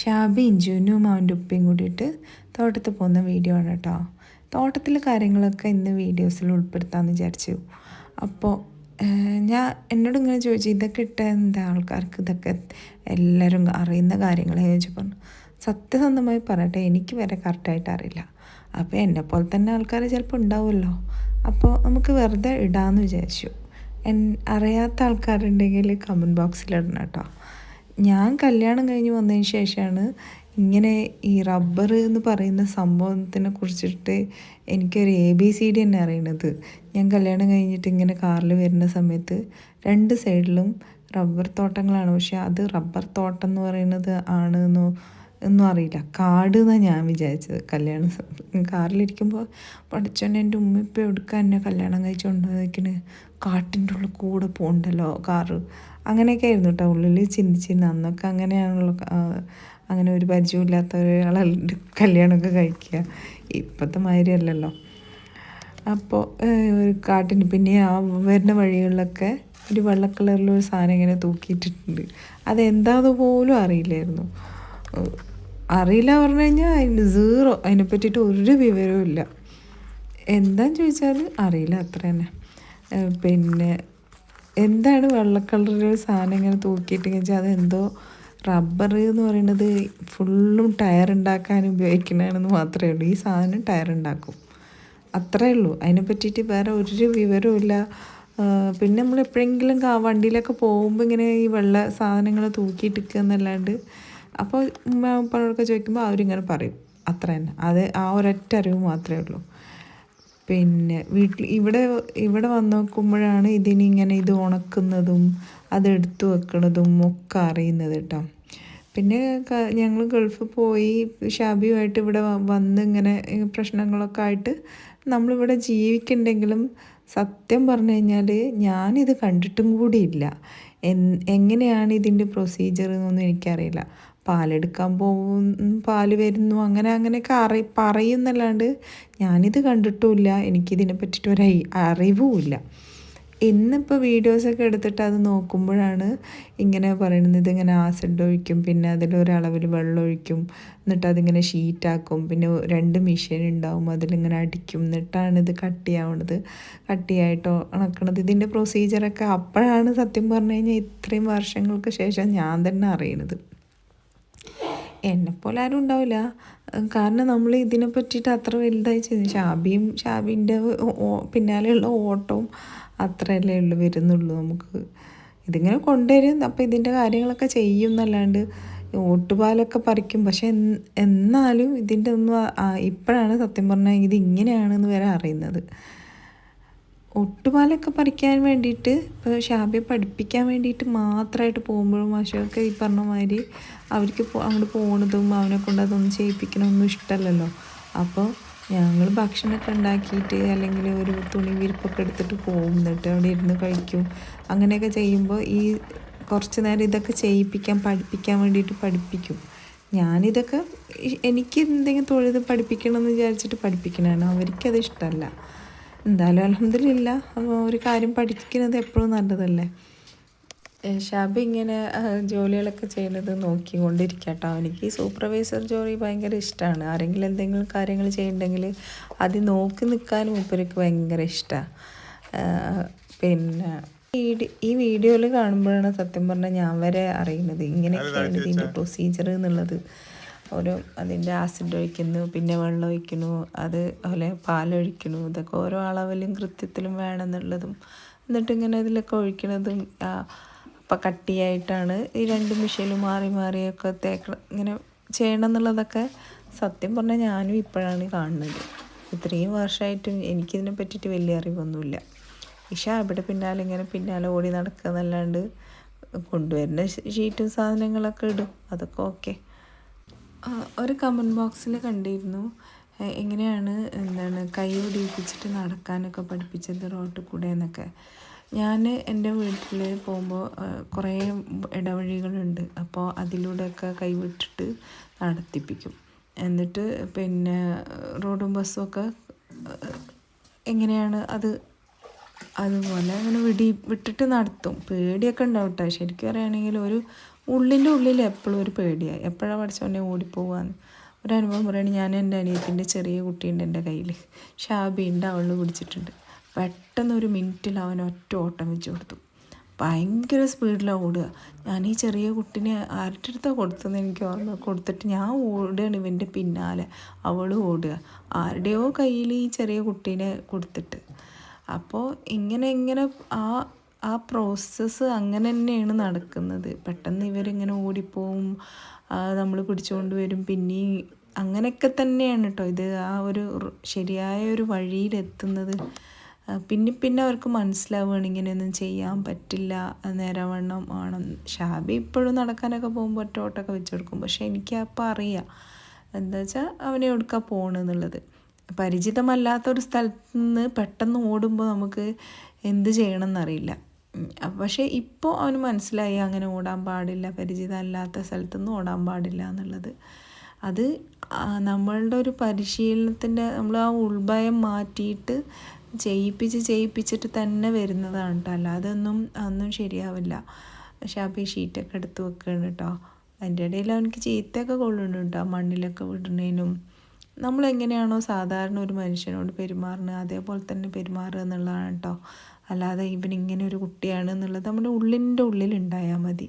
ഷാബിയും ജുനും അവന്റെ ഉപ്പയും കൂടിയിട്ട് തോട്ടത്തിൽ പോകുന്ന വീഡിയോ ആണ് കേട്ടോ. തോട്ടത്തിലെ കാര്യങ്ങളൊക്കെ ഇന്ന് വീഡിയോസിൽ ഉൾപ്പെടുത്താമെന്ന് വിചാരിച്ചു. അപ്പോൾ ഞാൻ എന്നോട് ഇങ്ങനെ ചോദിച്ചു ഇതൊക്കെ ഇട്ട എന്താ ആൾക്കാർക്ക്? ഇതൊക്കെ എല്ലാവരും അറിയുന്ന കാര്യങ്ങളെ? ചോദിച്ചു പറഞ്ഞു. സത്യസന്ധമായി പറയട്ടെ എനിക്ക് വരെ കറക്റ്റായിട്ട് അറിയില്ല. അപ്പോൾ എന്നെ പോലെ തന്നെ ആൾക്കാർ ചിലപ്പോൾ ഉണ്ടാവുമല്ലോ. അപ്പോൾ നമുക്ക് വെറുതെ ഇടാമെന്ന് വിചാരിച്ചു. അറിയാത്ത ആൾക്കാരുണ്ടെങ്കിൽ കമന്റ് ബോക്സിൽ ഇടണം കേട്ടോ. ഞാൻ കല്യാണം കഴിഞ്ഞ് വന്നതിന് ശേഷമാണ് ഇങ്ങനെ ഈ റബ്ബർ എന്ന് പറയുന്ന സംഭവത്തിനെ കുറിച്ചിട്ട് എനിക്കൊരു എ ബി സി ഡി തന്നെ അറിയണത്. ഞാൻ കല്യാണം കഴിഞ്ഞിട്ട് ഇങ്ങനെ കാറിൽ വരുന്ന സമയത്ത് രണ്ട് സൈഡിലും റബ്ബർ തോട്ടങ്ങളാണ്. പക്ഷെ അത് റബ്ബർ തോട്ടം എന്ന് പറയുന്നത് ആണ് എന്നോ ഒന്നും അറിയില്ല. കാട് എന്നാണ് ഞാൻ വിചാരിച്ചത് കല്യാണം കാറിലിരിക്കുമ്പോൾ പഠിച്ചോണ്ട് എന്റെ ഉമ്മ ഇപ്പം എടുക്കാൻ എന്നെ കല്യാണം കഴിച്ചുകൊണ്ടിരിക്കണ് കാട്ടിന്റെ ഉള്ളിൽ കൂടെ പോകണ്ടല്ലോ കാറ്. അങ്ങനെയൊക്കെ ആയിരുന്നു കേട്ടോ ഉള്ളിൽ ചിന്തിച്ചിരുന്നു. അന്നൊക്കെ അങ്ങനെയാണല്ലോ അങ്ങനെ ഒരു പരിചയമില്ലാത്ത ഒരാളെ കല്യാണമൊക്കെ കഴിക്കുക. ഇപ്പോഴത്തെ മാതിരി അല്ലല്ലോ. അപ്പോൾ ഒരു കാട്ടിന് പിന്നെ ആ വരുന്ന വഴികളിലൊക്കെ ഒരു വെള്ള കളറിലൊരു സാധനം ഇങ്ങനെ തൂക്കിയിട്ടിട്ടുണ്ട്. അതെന്താന്ന് പോലും അറിയില്ലായിരുന്നു. അറിയില്ല പറഞ്ഞു കഴിഞ്ഞാൽ അതിന് സീറോ അതിനെ പറ്റിയിട്ട് ഒരു വിവരവും ഇല്ല എന്താന്ന് ചോദിച്ചാൽ അറിയില്ല അത്ര തന്നെ പിന്നെ എന്താണ് വെള്ള കളറിലൊരു സാധനം ഇങ്ങനെ തൂക്കിയിട്ട് വെച്ചാൽ അതെന്തോ റബ്ബർ എന്ന് പറയുന്നത് ഫുള്ളും ടയർ ഉണ്ടാക്കാൻ ഉപയോഗിക്കുന്നതാണെന്ന് മാത്രമേ ഉള്ളൂ. ഈ സാധനം ടയർ ഉണ്ടാക്കും അത്രേ ഉള്ളൂ. അതിനെ പറ്റിയിട്ട് വേറെ ഒരു ആ, പിന്നെ നമ്മൾ എപ്പോഴെങ്കിലും വണ്ടിയിലൊക്കെ പോകുമ്പോൾ ഇങ്ങനെ ഈ വെള്ള സാധനങ്ങൾ തൂക്കിയിട്ടിക്കുക എന്നല്ലാണ്ട് അപ്പോൾ ഉമ്മ ഉപ്പനോടൊക്കെ ചോദിക്കുമ്പോൾ അവരിങ്ങനെ പറയും. അത്ര തന്നെ അത് ആ ഒരൊറ്റ അറിവ് മാത്രമേ ഉള്ളൂ. പിന്നെ വീട്ടിൽ ഇവിടെ ഇവിടെ വന്ന് നോക്കുമ്പോഴാണ് ഇതിനിങ്ങനെ ഇത് ഉണക്കുന്നതും അതെടുത്ത് വെക്കുന്നതും ഒക്കെ അറിയുന്നത് കേട്ടോ. പിന്നെ ഞങ്ങൾ ഗൾഫ് പോയി ഷാബിയുമായിട്ട് ഇവിടെ വന്ന് ഇങ്ങനെ പ്രശ്നങ്ങളൊക്കെ ആയിട്ട് നമ്മളിവിടെ ജീവിക്കുന്നുണ്ടെങ്കിലും സത്യം പറഞ്ഞു കഴിഞ്ഞാൽ ഞാനിത് കണ്ടിട്ടും കൂടിയില്ല. എങ്ങനെയാണ് ഇതിന്റെ പ്രൊസീജിയർ എന്നൊന്നും എനിക്കറിയില്ല. പാലെടുക്കാൻ പോകും പാൽ വരുന്നു അങ്ങനെ അങ്ങനെയൊക്കെ അറി പറയുന്നല്ലാണ്ട് ഞാനിത് കണ്ടിട്ടുമില്ല. എനിക്കിതിനെ പറ്റിയിട്ട് ഒരു അറിവുമില്ല. ഇന്നിപ്പോൾ വീഡിയോസൊക്കെ എടുത്തിട്ട് അത് നോക്കുമ്പോഴാണ് ഇങ്ങനെ പറയുന്നത് ഇതിങ്ങനെ ആസിഡ് ഒഴിക്കും പിന്നെ അതിലൊരളവിൽ വെള്ളം ഒഴിക്കും എന്നിട്ട് അതിങ്ങനെ ഷീറ്റാക്കും. പിന്നെ രണ്ട് മെഷീൻ ഉണ്ടാവും അതിലിങ്ങനെ അടിക്കും. എന്നിട്ടാണ് ഇത് കട്ടിയാവണത് കട്ടിയായിട്ടോ ഉണക്കണത് ഇതിന്റെ പ്രൊസീജിയറൊക്കെ അപ്പോഴാണ് സത്യം പറഞ്ഞു കഴിഞ്ഞാൽ ഇത്രയും വർഷങ്ങൾക്ക് ശേഷം ഞാൻ തന്നെ അറിയണത്. എന്നെപ്പോലെ ആരും ഉണ്ടാവില്ല. കാരണം നമ്മൾ ഇതിനെ പറ്റിയിട്ട് അത്ര വലുതായി ചെയ്തു ഷാബിയും ഷാബിന്റെ പിന്നാലെയുള്ള ഓട്ടവും അത്രയല്ലേ ഉള്ളൂ വരുന്നുള്ളൂ നമുക്ക്. ഇതിങ്ങനെ കൊണ്ടുവരും അപ്പോൾ ഇതിന്റെ കാര്യങ്ങളൊക്കെ ചെയ്യും എന്നല്ലാണ്ട് ഓട്ടുപാലൊക്കെ പറിക്കും. പക്ഷെ എന്ന് എന്നാലും ഇതിന്റെ ഒന്നും ഇപ്പോഴാണ് സത്യം പറഞ്ഞാൽ ഇതിങ്ങനെയാണെന്ന് വരെ അറിയുന്നത്. ഒട്ടുപാലൊക്കെ പറിക്കാൻ വേണ്ടിയിട്ട് ഇപ്പോൾ ഷാബിയെ പഠിപ്പിക്കാൻ വേണ്ടിയിട്ട് മാത്രമായിട്ട് പോകുമ്പോഴും മാഷൊക്കെ ഈ പറഞ്ഞ മാതിരി അവർക്ക് അങ്ങോട്ട് പോണതും അവനെ കൊണ്ട് അതൊന്നും ചെയ്യിപ്പിക്കണമൊന്നും ഇഷ്ടമല്ലല്ലോ. അപ്പോൾ ഞങ്ങൾ ഭക്ഷണമൊക്കെ ഉണ്ടാക്കിയിട്ട് അല്ലെങ്കിൽ ഒരു തുണി വിരിപ്പൊക്കെ എടുത്തിട്ട് പോകും. എന്നിട്ട് അവിടെ ഇരുന്ന് കഴിക്കും. അങ്ങനെയൊക്കെ ചെയ്യുമ്പോൾ ഈ കുറച്ച് നേരം ഇതൊക്കെ ചെയ്യിപ്പിക്കാൻ പഠിപ്പിക്കാൻ വേണ്ടിയിട്ട് പഠിപ്പിക്കും. ഞാനിതൊക്കെ എനിക്ക് എന്തെങ്കിലും തൊഴിൽ പഠിപ്പിക്കണം എന്ന് വിചാരിച്ചിട്ട് പഠിപ്പിക്കണതാണ്. അവർക്കത് ഇഷ്ടമല്ല. എന്തായാലും അലഹമില്ല ഒരു കാര്യം പഠിക്കുന്നത് എപ്പോഴും നല്ലതല്ലേ? ഷാബ് ഇങ്ങനെ ജോലികളൊക്കെ ചെയ്യുന്നത് നോക്കിക്കൊണ്ടിരിക്കട്ടോ. കേട്ടോ എനിക്ക് ഈ സൂപ്പർവൈസർ ജോലി ഭയങ്കര ഇഷ്ടമാണ് ആരെങ്കിലും എന്തെങ്കിലും കാര്യങ്ങൾ ചെയ്യണ്ടെങ്കിൽ അത് നോക്കി നിൽക്കാനും മൂപ്പർക്ക് ഭയങ്കര ഇഷ്ടമാണ് പിന്നെ ഈ വീഡിയോയിൽ കാണുമ്പോഴാണ് സത്യം പറഞ്ഞാൽ ഞാൻ വരെ അറിയുന്നത്. ഇങ്ങനെയൊക്കെയാണ് ഇതിന്റെ പ്രൊസീജിയർ എന്നുള്ളത്. ഓരോ അതിന്റെ ആസിഡ് ഒഴിക്കുന്നു പിന്നെ വെള്ളം ഒഴിക്കുന്നു അത് അതുപോലെ പാലൊഴിക്കുന്നു ഇതൊക്കെ ഓരോ അളവിലും കൃത്യത്തിലും വേണമെന്നുള്ളതും എന്നിട്ട് ഇങ്ങനെ ഇതിലൊക്കെ ഒഴിക്കുന്നതും അപ്പം കട്ടിയായിട്ടാണ് ഈ രണ്ട് മിഷയിലും മാറി മാറിയൊക്കെ തേക്ക ഇങ്ങനെ ചെയ്യണം എന്നുള്ളതൊക്കെ സത്യം പറഞ്ഞാൽ ഞാനും ഇപ്പോഴാണ് കാണുന്നത്. ഇത്രയും വർഷമായിട്ടും എനിക്കിതിനെ പറ്റിയിട്ട് വലിയ അറിവൊന്നുമില്ല. ഇഷ അവിടെ പിന്നാലെ ഇങ്ങനെ പിന്നാലെ ഓടി നടക്കുക എന്നല്ലാണ്ട് കൊണ്ടുവരുന്ന ഷീറ്റും സാധനങ്ങളൊക്കെ ഇടും അതൊക്കെ ഓക്കെ ഒരു കമന്റ് ബോക്സിൽ കണ്ടിരുന്നു. എങ്ങനെയാണ് എന്താണ് കൈ ഒടിയിപ്പിച്ചിട്ട് നടക്കാനൊക്കെ പഠിപ്പിച്ചത് റോട്ടിൽ കൂടെ എന്നൊക്കെ. ഞാൻ എന്റെ വീട്ടിൽ പോകുമ്പോൾ കുറേ ഇടവഴികളുണ്ട്. അപ്പോൾ അതിലൂടെയൊക്കെ കൈവിട്ടിട്ട് നടത്തിപ്പിക്കും. എന്നിട്ട് പിന്നെ റോഡും ബസ്സും ഒക്കെ എങ്ങനെയാണ് അത് അതുപോലെ അങ്ങനെ വിടി വിട്ടിട്ട് നടത്തും. പേടിയൊക്കെ ഉണ്ടാവും കേട്ടോ ശരിക്കും പറയുകയാണെങ്കിൽ ഒരു ഉള്ളിന്റെ ഉള്ളിൽ എപ്പോഴും ഒരു പേടിയായി. എപ്പോഴാണ് പഠിച്ചവനെ ഓടിപ്പോവാന്ന്. ഒരു അനുഭവം പറയുകയാണ് ഞാൻ എന്റെ അനിയത്തിന്റെ ചെറിയ കുട്ടിയുണ്ട് എന്റെ കയ്യിൽ ഷാബിന്റെ അവൾ പിടിച്ചിട്ടുണ്ട്. പെട്ടെന്ന് ഒരു മിനിറ്റിൽ അവൻ ഒറ്റ ഓട്ടം വെച്ച് കൊടുത്തു. ഭയങ്കര സ്പീഡിലാണ് ഓടുക. ഞാൻ ഈ ചെറിയ കുട്ടിനെ ആരുടെ അടുത്താണ് കൊടുത്തതെന്ന് എനിക്ക് ഓർമ്മ കൊടുത്തിട്ട് ഞാൻ ഓടുകയാണ് ഇവന്റെ പിന്നാലെ. അവൾ ഓടുക. ആരുടെയോ കയ്യിൽ ഈ ചെറിയ കുട്ടീനെ കൊടുത്തിട്ട്. അപ്പോൾ ഇങ്ങനെ ഇങ്ങനെ ആ ആ പ്രോസസ്സ് അങ്ങനെ തന്നെയാണ് നടക്കുന്നത്. പെട്ടെന്ന് ഇവരിങ്ങനെ ഓടിപ്പോവും. നമ്മൾ പിടിച്ചുകൊണ്ട് വരും. പിന്നെ അങ്ങനെയൊക്കെ തന്നെയാണ് കേട്ടോ ഇത് ആ ഒരു ശരിയായ ഒരു വഴിയിലെത്തുന്നത്. പിന്നെ പിന്നെ അവർക്ക് മനസ്സിലാവുകയാണ് ഇങ്ങനെയൊന്നും ചെയ്യാൻ പറ്റില്ല. നേരവണ്ണം ആണ് ഷാബി ഇപ്പോഴും നടക്കാനൊക്കെ പോകുമ്പോൾ ഒറ്റ ഓട്ടമൊക്കെ വെച്ച് കൊടുക്കും. പക്ഷെ എനിക്ക് അറിയാം. എന്താ വെച്ചാൽ അവനെ എടുക്കാൻ പോകണമെന്നുള്ളത് പരിചിതമല്ലാത്തൊരു സ്ഥലത്ത് നിന്ന് പെട്ടെന്ന് ഓടുമ്പോൾ നമുക്ക് എന്ത് ചെയ്യണമെന്നറിയില്ല പക്ഷേ ഇപ്പോൾ അവന് മനസ്സിലായി അങ്ങനെ ഓടാൻ പാടില്ല പരിചിതമല്ലാത്ത സ്ഥലത്തുനിന്ന് ഓടാൻ പാടില്ല എന്നുള്ളത്. അത് നമ്മളുടെ ഒരു പരിശീലനത്തിന്റെ നമ്മൾ ആ ഉൾഭയം മാറ്റിയിട്ട് ചെയ്യിപ്പിച്ച് ചെയ്യിപ്പിച്ചിട്ട് തന്നെ വരുന്നതാണ് കേട്ടോ. അല്ലാതെ ഒന്നും അതൊന്നും ശരിയാവില്ല. ഷാപ്പി ഷീറ്റൊക്കെ എടുത്ത് വെക്കുകയാണ് കേട്ടോ. അതിന്റെ ഇടയിൽ അവനക്ക് ചീത്തയൊക്കെ കൊള്ളുന്നുണ്ട് കേട്ടോ. മണ്ണിലൊക്കെ വിടുന്നതിനും. നമ്മളെങ്ങനെയാണോ സാധാരണ ഒരു മനുഷ്യനോട് പെരുമാറുന്നത് അതേപോലെ തന്നെ പെരുമാറുക എന്നുള്ളതാണ് കേട്ടോ. അല്ലാതെ ഇവൻ ഇങ്ങനെ ഒരു കുട്ടിയാണ് എന്നുള്ളത് നമ്മുടെ ഉള്ളിന്റെ ഉള്ളിൽ ഉണ്ടായാൽ മതി.